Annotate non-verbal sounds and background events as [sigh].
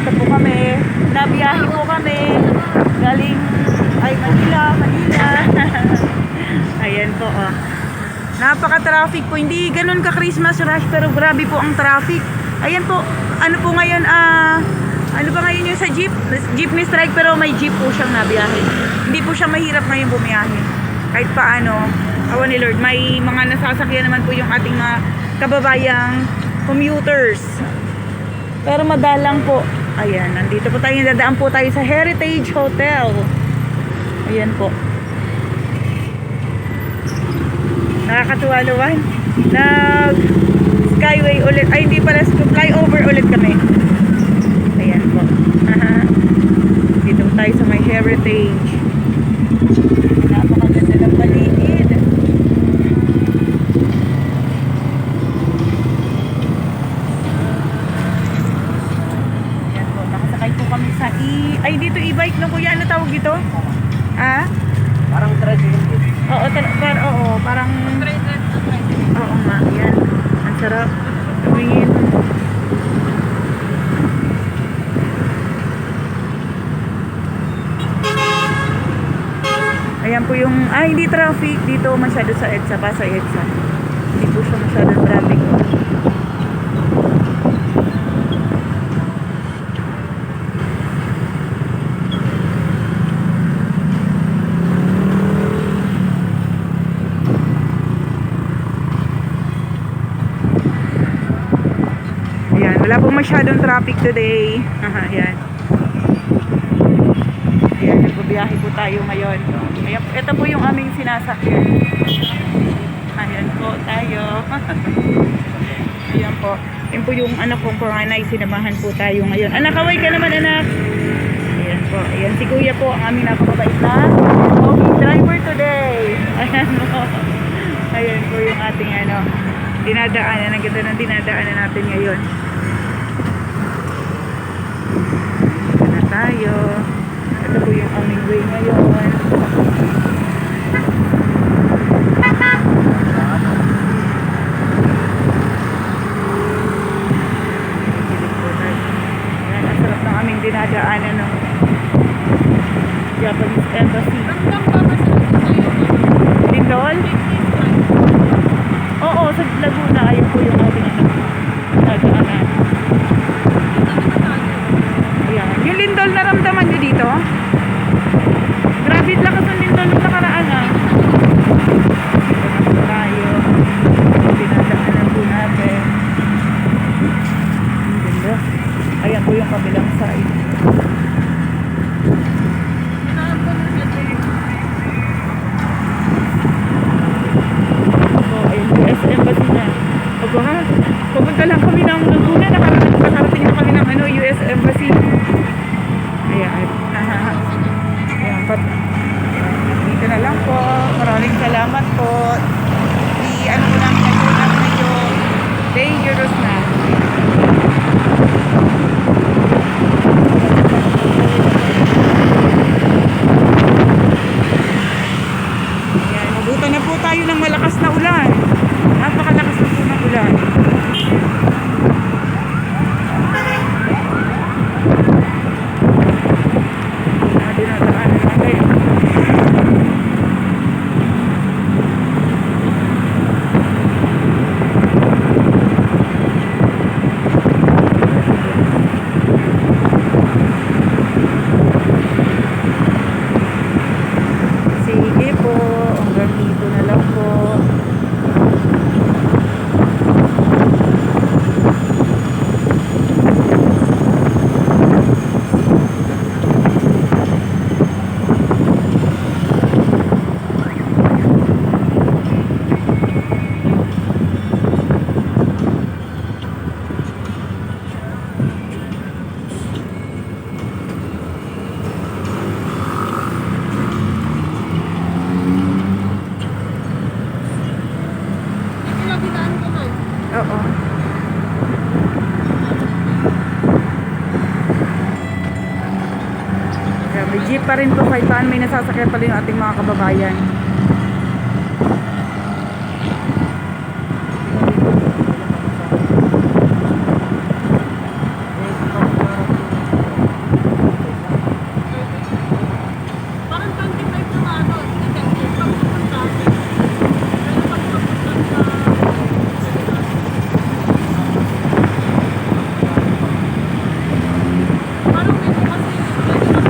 Ito po kami. Nabiyahe po kami. Galing ay Manila, Manila. [laughs] Ayan po oh. Napaka-traffic po. Hindi ganun ka-Christmas rush pero grabe po ang traffic. Ayan po. Ano po ngayon ah ano ba ngayon yung sa jeep? Jeepney strike pero may jeep po siyang nabiyahe. Hindi po siya mahirap ngayon bumiyahe. Kahit paano, awa ni Lord, may mga nasasakyan naman po yung ating mga kababayang commuters. Pero madalang po. Ayan, nandito po tayo. Dadaan po tayo sa Heritage Hotel. Ayan po. Nakakatuwa naman. Nag skyway ulit. Ay, hindi pala. Flyover ulit kami. Ayan po. [laughs] Dito po tayo sa may Heritage. Napakaganda ng paligid. Ayan po. Nakasakay po kami sa e... Ay, dito e-bike no kuya. Ano tawag dito? Ah? Parang treadmill. Oo, tal- par oo, parang... Oo nga, yan. Ang sarap. Tumingin. Ayan po yung... Ah, hindi traffic. Dito masyado sa EDSA. Pa sa EDSA. Hindi po siya masyado traffic. Masyadong traffic today. Aha, Ayan. Ayan, nagbabiyahe po tayo ngayon. Ayan, ito po yung aming sinasakyan. Ayan po tayo. [laughs] Ayan po. Yan po yung anak kong panganay. Sinamahan po tayo ngayon. Anak, kaway ka naman anak. Ayan po. Ayan si kuya po ang aming napakabait na okay, driver today. [laughs] Ayan po. Ayan po yung ating ano dinadaanan. Ang ganda ng dinadaanan natin ngayon. Ito na tayo. Ito po yung aming way ngayon. Tayo. Dinadaanan ng Japanese Embassy. Lindol? Oo, sa Laguna. Ayun po yung ating ano, dinadaanan. Ayan. Yung naramdaman nyo dito? Grabe lakas ng lindol nung nakaraan ah. Tayo. Dinadaanan po natin. Ang ganda. Ayan po yung kabilang side. Oh, ayun, US Embassy na. Opo ha, pupunta lang kami ng Laguna, nakarating, nakarating na kami ng ano, US Embassy. Ayan. Aha. Ayan, pat. Dito na lang po. Maraming salamat po. Di, ano ko namin na po namin medyo dangerous na. Ayan, mabutan na po tayo ng malakas na ulan. Napakalakas na po ng ulan. Ah, dinadaanan natin. Sige po, hanggang dito na lang po. Oo. May jeep pa rin po kahit paano may nasasakyan pa rin ating mga kababayan.